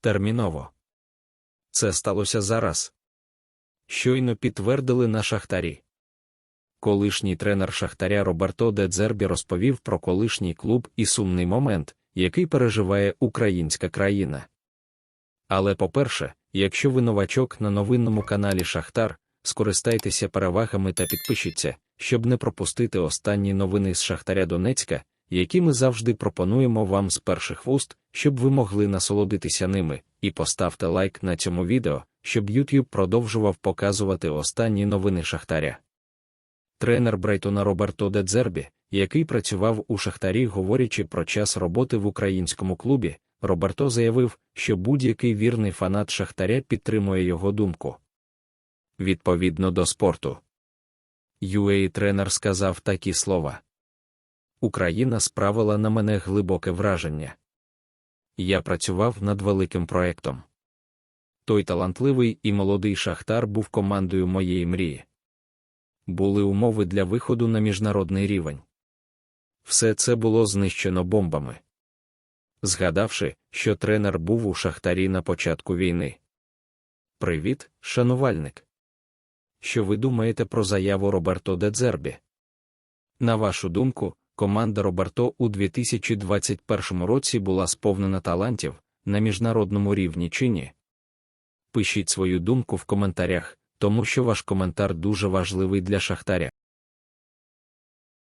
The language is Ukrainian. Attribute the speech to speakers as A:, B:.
A: Терміново. Це сталося зараз. Щойно підтвердили на шахтарі. Колишній тренер Шахтаря Роберто Де Дзербі розповів про колишній клуб і сумний момент, який переживає українська країна. Але по-перше, якщо ви новачок на новинному каналі Шахтар, скористайтеся перевагами та підпишіться, щоб не пропустити останні новини з Шахтаря Донецька, які ми завжди пропонуємо вам з перших вуст, щоб ви могли насолодитися ними, і поставте лайк на цьому відео, щоб YouTube продовжував показувати останні новини Шахтаря. Тренер Брайтона Роберто Де Дзербі, який працював у Шахтарі, говорячи про час роботи в українському клубі, Роберто заявив, що будь-який вірний фанат Шахтаря підтримує його думку. Відповідно до спорту. UA тренер сказав такі слова. Україна справила на мене глибоке враження. Я працював над великим проектом. Той талантливий і молодий шахтар був командою моєї мрії. Були умови для виходу на міжнародний рівень. Все це було знищено бомбами. Згадавши, що тренер був у шахтарі на початку війни. Привіт, шанувальник. Що ви думаєте про заяву Роберто Де Дзербі? На вашу думку, команда Роберто у 2021 році була сповнена талантів на міжнародному рівні чи ні? Пишіть свою думку в коментарях, тому що ваш коментар дуже важливий для Шахтаря.